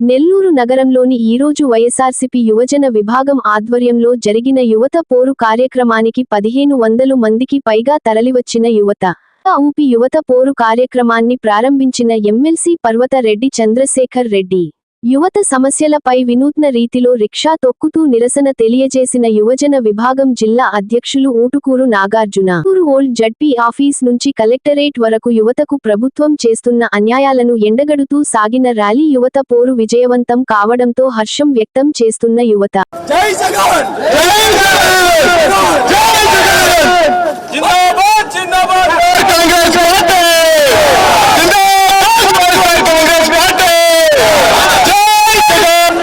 నెల్లూరు నగరంలోని ఈరోజు వైఎస్ఆర్సీపీ యువజన విభాగం ఆధ్వర్యంలో జరిగిన యువత పోరు కార్యక్రమానికి పదిహేను వందలు మందికి పైగా తరలివచ్చిన యువత. ఊపి యువత పోరు కార్యక్రమాన్ని ప్రారంభించిన ఎమ్మెల్సీ పర్వత రెడ్డి చంద్రశేఖర్ రెడ్డి. యువత సమస్యలపై వినూత్న రీతిలో రిక్షా తొక్కుతూ నిరసన తెలియజేసిన యువజన విభాగం జిల్లా అధ్యక్షులు ఊటుకూరు నాగార్జున. ఊరు ఓల్డ్ జడ్పీ ఆఫీస్ నుంచి కలెక్టరేట్ వరకు యువతకు ప్రభుత్వం చేస్తున్న అన్యాయాలను ఎండగడుతూ సాగిన ర్యాలీ యువత పోరు విజయవంతం కావడంతో హర్షం వ్యక్తం చేస్తున్న యువత. జై జగన్! జై జగన్! జై జగన్ జిందాబాద్ జిందాబాద్ కాంగ్రెస్ పార్టీ జిందాబాద్ కాంగ్రెస్ పార్టీ జై జగన్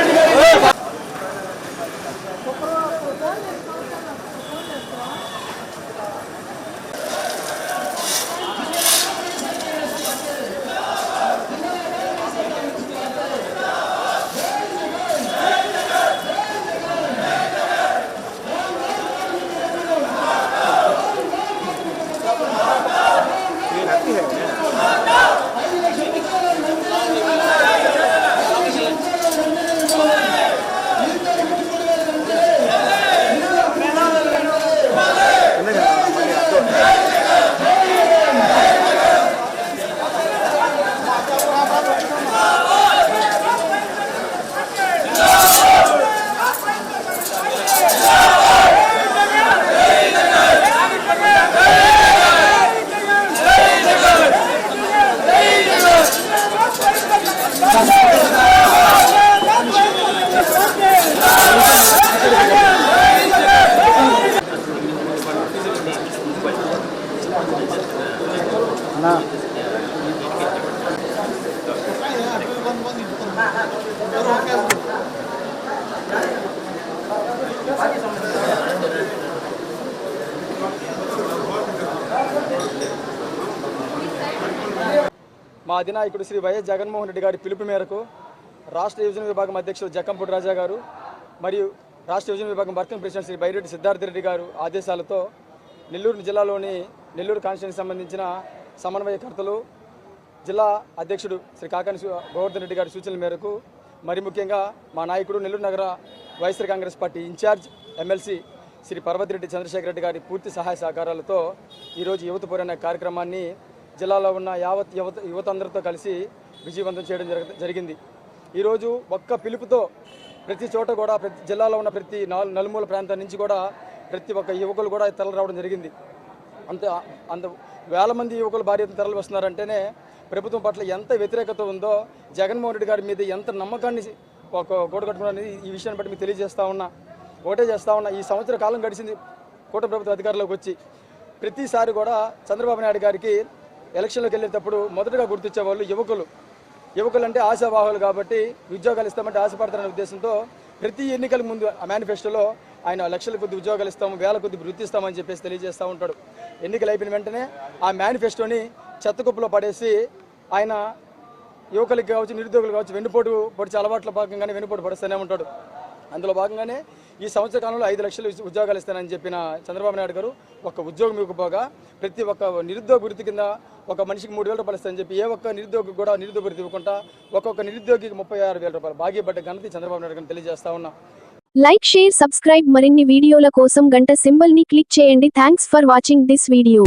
మా అధినాయకుడు శ్రీ వైఎస్ జగన్మోహన్ రెడ్డి గారి పిలుపు మేరకు రాష్ట్ర యువజన విభాగం అధ్యక్షుడు జక్కంపూడి రాజా గారు మరియు రాష్ట్ర యువజన విభాగం వర్కింగ్ ప్రెసిడెంట్ శ్రీ బైరెడ్డి సిద్ధార్థ రెడ్డి గారు ఆదేశాలతో నెల్లూరు జిల్లాలోని నెల్లూరు కాన్స్టిట్యూన్సీకి సంబంధించిన సమన్వయకర్తలు జిల్లా అధ్యక్షుడు శ్రీ కాకాని గోవర్ధన్ రెడ్డి గారి సూచనల మేరకు మరి ముఖ్యంగా మా నాయకుడు నెల్లూరు నగర YSR Congress party incharge MLC Shri Parvathireddy Chandrashekar Reddy గారి పూర్తి సహాయ సహకారాలతో ఈరోజు యువత పోరు కార్యక్రమాన్ని జిల్లాలో ఉన్న యావత్ యువత యువత అందరితో కలిసి విజయవంతం చేయడం జరగ జరిగింది. ఈరోజు ఒక్క పిలుపుతో ప్రతి చోట కూడా ప్రతి జిల్లాలో ఉన్న ప్రతి నాలు నలుమూల ప్రాంతం నుంచి కూడా ప్రతి ఒక్క యువకులు కూడా తరలి రావడం జరిగింది. అంత అంత వేల మంది యువకులు భారీ తరలి వస్తున్నారంటేనే ప్రభుత్వం పట్ల ఎంత వ్యతిరేకత ఉందో జగన్మోహన్ రెడ్డి గారి మీద ఎంత నమ్మకాన్ని ఒక కూడగట్టుకున్నది ఈ విషయాన్ని బట్టి మీకు తెలియజేస్తా ఉన్నా ఒకటే చేస్తా ఉన్నా. ఈ సంవత్సర కాలం గడిచింది కూటమి ప్రభుత్వ అధికారంలోకి వచ్చి. ప్రతిసారి కూడా చంద్రబాబు నాయుడు గారికి ఎలక్షన్లోకి వెళ్ళేటప్పుడు మొదటగా గుర్తించేవాళ్ళు యువకులు. యువకులు అంటే ఆశావాహులు కాబట్టి ఉద్యోగాలు ఇస్తామంటే ఆశపడతారనే ఉద్దేశంతో ప్రతి ఎన్నికల ముందు ఆ మేనిఫెస్టోలో ఆయన లక్షల కొద్ది ఉద్యోగాలు ఇస్తాము వేల కొద్ది వృత్తిస్తామని చెప్పేసి తెలియజేస్తూ ఉంటాడు. ఎన్నికలు అయిపోయిన వెంటనే ఆ మేనిఫెస్టోని చెత్తకుప్పలో పడేసి ఆయన యువకులకి కావచ్చు నిరుద్యోగులు కావచ్చు వెన్నుపోటు పొడిచే అలవాట్ల భాగంగానే వెన్నుపోటు పడుస్తూనే ఉంటాడు. అందులో భాగంగానే ఈ సంవత్సర కాలంలో ఐదు లక్షలు ఉద్యోగాలు ఇస్తానని చెప్పిన చంద్రబాబు నాయుడు గారు ఒక ఉద్యోగం ఇవ్వకపోగా ప్రతి ఒక్క నిరుద్యోగ వృత్తి కింద ఒక మనిషికి మూడు వేల రూపాయలు ఇస్తానని చెప్పి ఏ ఒక్క నిరుద్యోగి కూడా నిరుద్యోగ వృత్తి ఇవ్వకుండా ఒక్కొక్క నిరుద్యోగికి ముప్పై ఆరు వేల రూపాయలు భాగ్యపడ్డ ఘనత చంద్రబాబు నాయుడు గారిని తెలియజేస్తా ఉన్నా. లైక్ షేర్ సబ్స్క్రైబ్ మరిన్ని వీడియోల కోసం గంట సింబల్ని క్లిక్ చేయండి. Thanks for watching this video.